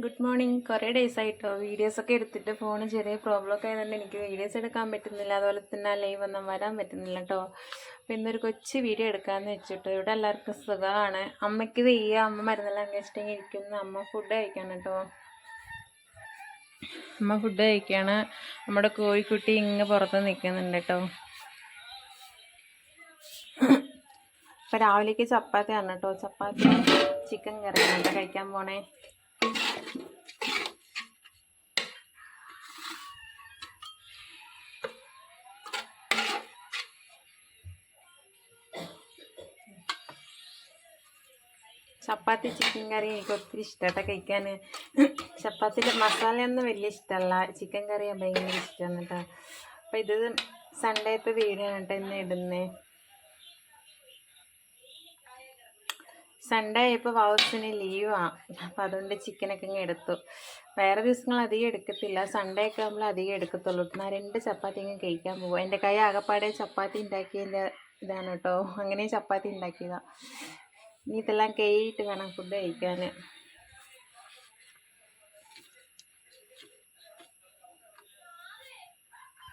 Good morning. കുറേ days ആയിട്ടോ. വീഡിയോസൊക്കെ എടുത്തിട്ട് ഫോൺ ചെറിയ പ്രോബ്ലം ഒക്കെ ആയതുകൊണ്ട് എനിക്ക് വീഡിയോസ് എടുക്കാൻ പറ്റുന്നില്ല. അതുപോലെ തന്നെ ലൈവ് ഒന്നും വരാൻ പറ്റുന്നില്ല കേട്ടോ അപ്പോൾ ഇന്നൊരു കൊച്ചു വീഡിയോ എടുക്കാമെന്ന് വെച്ചിട്ടോ ഇവിടെ എല്ലാവർക്കും സുഖമാണ്. അമ്മയ്ക്ക് വെയ്യ. അമ്മ മരുന്നെല്ലാം കഴിച്ചിട്ടെങ്കിൽ ഇരിക്കുന്നു. അമ്മ ഫുഡ് കഴിക്കണം കേട്ടോ അമ്മ ഫുഡ് കഴിക്കുകയാണ് നമ്മുടെ കോഴിക്കുട്ടി ഇങ്ങ് പുറത്ത് നിൽക്കുന്നുണ്ട് കേട്ടോ ഇപ്പം രാവിലേക്ക് ചപ്പാത്തിയാണ് കേട്ടോ ചപ്പാത്തി ചിക്കൻ കേട്ടോ കഴിക്കാൻ പോണേ? ചപ്പാത്തി ചിക്കൻ കറി എനിക്ക് ഒത്തിരി ഇഷ്ടമായിട്ടാ കഴിക്കാൻ. ചപ്പാത്തിന്റെ മസാലയൊന്നും വലിയ ഇഷ്ടമല്ല. ചിക്കൻ കറി ഭയങ്കര ഇഷ്ടമാണ് കേട്ടോ അപ്പോൾ ഇത് സൺഡേത്തെ വീഡിയോ കേട്ടോ ഇന്ന് ഇടുന്നത് സൺഡേ ആയപ്പോൾ വൗസിന് ലീവാണ് അപ്പോൾ അതുകൊണ്ട് ചിക്കനൊക്കെ ഇങ്ങനെ എടുത്തു. വേറെ ദിവസങ്ങൾ അധികം എടുക്കത്തില്ല. സൺഡേ ഒക്കെ നമ്മൾ അധികം എടുക്കത്തുള്ളൂ. എന്നാൽ രണ്ട് ചപ്പാത്തി ഇങ്ങനെ കഴിക്കാൻ പോകും എന്റെ കൈ ആകപ്പാടെ ചപ്പാത്തി ഉണ്ടാക്കിയതിന്റെ ഇതാണ് കേട്ടോ അങ്ങനെ ചപ്പാത്തി ഉണ്ടാക്കിയതാണ് ഇനി ഇതെല്ലാം കഴിയിട്ട് വേണം ഫുഡ് കഴിക്കാൻ